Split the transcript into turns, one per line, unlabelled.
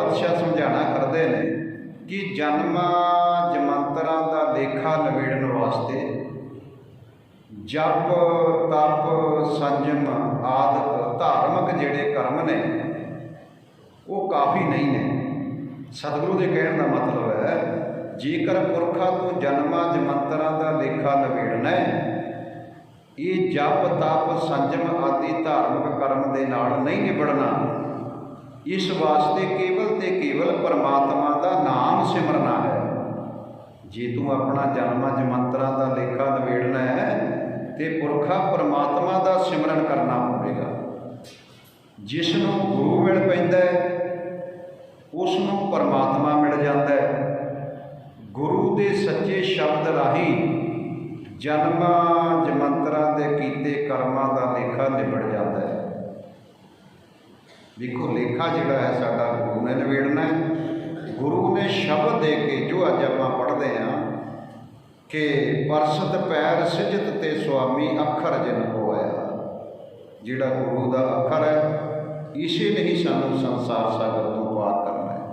ਪਾਤਸ਼ਾਹ ਸਮਝਾਣਾ ਕਰਦੇ ਨੇ ਕਿ ਜਨਮਾਂ ਜਮੰਤਰਾਂ ਦਾ ਲੇਖਾ ਨਵੇੜਨ ਵਾਸਤੇ ਜਪ, ਤਪ, ਸੰਜਮ ਆਦਿ ਧਾਰਮਿਕ ਜਿਹੜੇ ਕਰਮ ਨੇ, ਉਹ ਕਾਫੀ ਨਹੀਂ ਨੇ। ਸਤਿਗੁਰੂ ਦੇ ਕਹਿਣ ਦਾ ਮਤਲਬ ਹੈ, ਜੇਕਰ ਪੁਰਖਾਂ ਤੋਂ ਜਨਮਾਂ ਜਮੰਤਰਾਂ ਦਾ ਲੇਖਾ ਨਵੇੜਨਾ ਹੈ, ਇਹ ਜਪ, ਤਪ, ਸੰਜਮ ਆਦਿ ਧਾਰਮਿਕ ਕਰਮ ਦੇ ਨਾਲ ਨਹੀਂ ਨਿਬੜਨਾ। ਇਸ ਵਾਸਤੇ ਕੇਵਲ ਤੇ ਕੇਵਲ ਪਰਮਾਤਮਾ ਦਾ ਨਾਮ ਸਿਮਰਨਾ ਹੈ। ਜੇ ਤੂੰ ਆਪਣਾ ਜਨਮਾਂ ਜਮੰਤਰਾਂ ਦਾ ਲੇਖਾ ਨਵੇੜਨਾ ਹੈ, ਤੇ ਪੁਰਖਾ ਪਰਮਾਤਮਾ ਦਾ ਸਿਮਰਨ ਕਰਨਾ ਪਵੇਗਾ। ਜਿਸ ਨੂੰ ਗੁਰੂ ਮਿਲ ਪੈਂਦਾ ਹੈ ਉਸ ਨੂੰ ਪਰਮਾਤਮਾ ਮਿਲ ਜਾਂਦਾ ਹੈ। ਗੁਰੂ ਦੇ ਸੱਚੇ ਸ਼ਬਦ ਰਾਹੀਂ ਜਨਮਾਂ ਜਮੰਤਰਾਂ ਦੇ ਕੀਤੇ ਕਰਮਾਂ ਦਾ ਲੇਖਾ ਨਿਬੜ ਜਾਂਦਾ ਹੈ। ਵੇਖੋ ਲੇਖਾ ਜਿਹੜਾ ਹੈ ਸਾਡਾ ਗੁਰੂ ਨੇ ਨਿਬੇੜਨਾ ਹੈ। ਗੁਰੂ ਨੇ ਸ਼ਬਦ ਦੇ ਕੇ ਜੋ ਅੱਜ ਆਪਾਂ ਪੜ੍ਹਦੇ ਹਾਂ ਕਿ ਪਰਸਤ ਪੈਰ ਸਿਜਤ ਤੇ ਸੁਆਮੀ ਅੱਖਰ ਜਿਨ ਹੋਇਆ, ਜਿਹੜਾ ਗੁਰੂ ਦਾ ਅੱਖਰ ਹੈ, ਇਸੇ ਨੇ ਹੀ ਸਾਨੂੰ ਸੰਸਾਰ ਸਾਗਰ ਤੋਂ ਪਾਰ ਕਰਨਾ